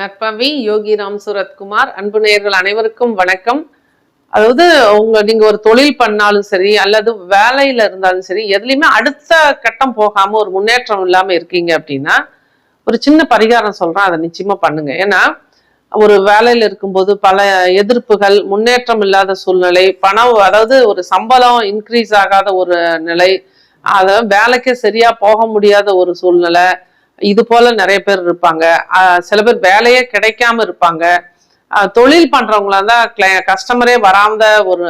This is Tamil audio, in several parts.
நட்பவி யோகி ராம் சுரத்குமார் அன்பு நேயர்கள் அனைவருக்கும் வணக்கம். அதாவது உங்க நீங்க ஒரு தொழில் பண்ணாலும் சரி அல்லது வேலையில இருந்தாலும் சரி எதுலையுமே அடுத்த கட்டம் போகாம ஒரு முன்னேற்றம் இல்லாம இருக்கீங்க அப்படின்னா ஒரு சின்ன பரிகாரம் சொல்றேன் அதை நிச்சயமா பண்ணுங்க. ஏன்னா ஒரு வேலையில இருக்கும்போது பல எதிர்ப்புகள் முன்னேற்றம் இல்லாத சூழ்நிலை பணம் அதாவது ஒரு சம்பளம் இன்க்ரீஸ் ஆகாத ஒரு நிலை அத வேலைக்கே சரியா போக முடியாத ஒரு சூழ்நிலை இது போல நிறைய பேர் இருப்பாங்க. சில பேர் வேலையே கிடைக்காம இருப்பாங்க. தொழில் பண்றவங்களா தான் கஸ்டமரே வராத ஒரு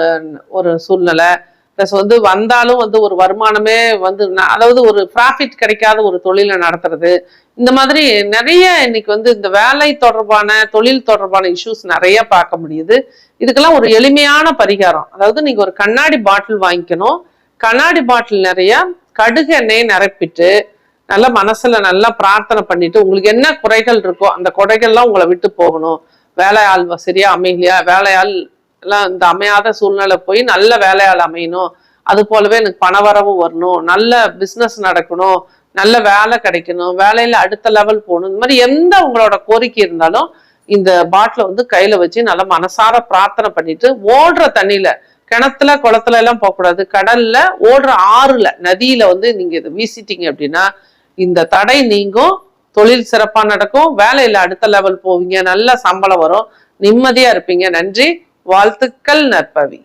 ஒரு சூழ்நிலை. ப்ளஸ் வந்து வந்தாலும் வந்து ஒரு வருமானமே வந்து அதாவது ஒரு ப்ராஃபிட் கிடைக்காத ஒரு தொழிலை நடத்துறது. இந்த மாதிரி நிறைய இன்னைக்கு வந்து இந்த வேலை தொடர்பான தொழில் தொடர்பான இஷ்யூஸ் நிறைய பார்க்க முடியுது. இதுக்கெல்லாம் ஒரு எளிமையான பரிகாரம். அதாவது நீங்க ஒரு கண்ணாடி பாட்டில் வாங்கிக்கணும். கண்ணாடி பாட்டில் நிறைய கடுகு எண்ணெயை நிரப்பிட்டு நல்ல மனசுல நல்லா பிரார்த்தனை பண்ணிட்டு உங்களுக்கு என்ன குறைகள் இருக்கோ அந்த குறைகள்லாம் உங்களை விட்டு போகணும். வேலையாள் சரியா அமையலையா? வேலையாள் எல்லாம் இந்த அமையாத சூழ்நிலை போய் நல்ல வேலையாள் அமையணும். அது போலவே எனக்கு பணவரவும் வரணும். நல்ல பிஸ்னஸ் நடக்கணும். நல்ல வேலை கிடைக்கணும். வேலையில அடுத்த லெவல் போகணும். இந்த மாதிரி எந்த உங்களோட கோரிக்கை இருந்தாலும் இந்த பாட்டில வந்து கையில வச்சு நல்லா மனசார பிரார்த்தனை பண்ணிட்டு ஓடுற தண்ணியில கிணத்துல குளத்துல எல்லாம் போகக்கூடாது. கடல்ல ஓடுற ஆறுல நதியில வந்து நீங்க இதை வீசிட்டீங்க அப்படின்னா இந்த தடை நீங்கும் தொழில் சிறப்பாக நடக்கும் வேலையில் அடுத்த லெவல் போவீங்க நல்ல சம்பளம் வரும். நிம்மதியா இருப்பீங்க. நன்றி. வாழ்த்துக்கள் நற்பவி.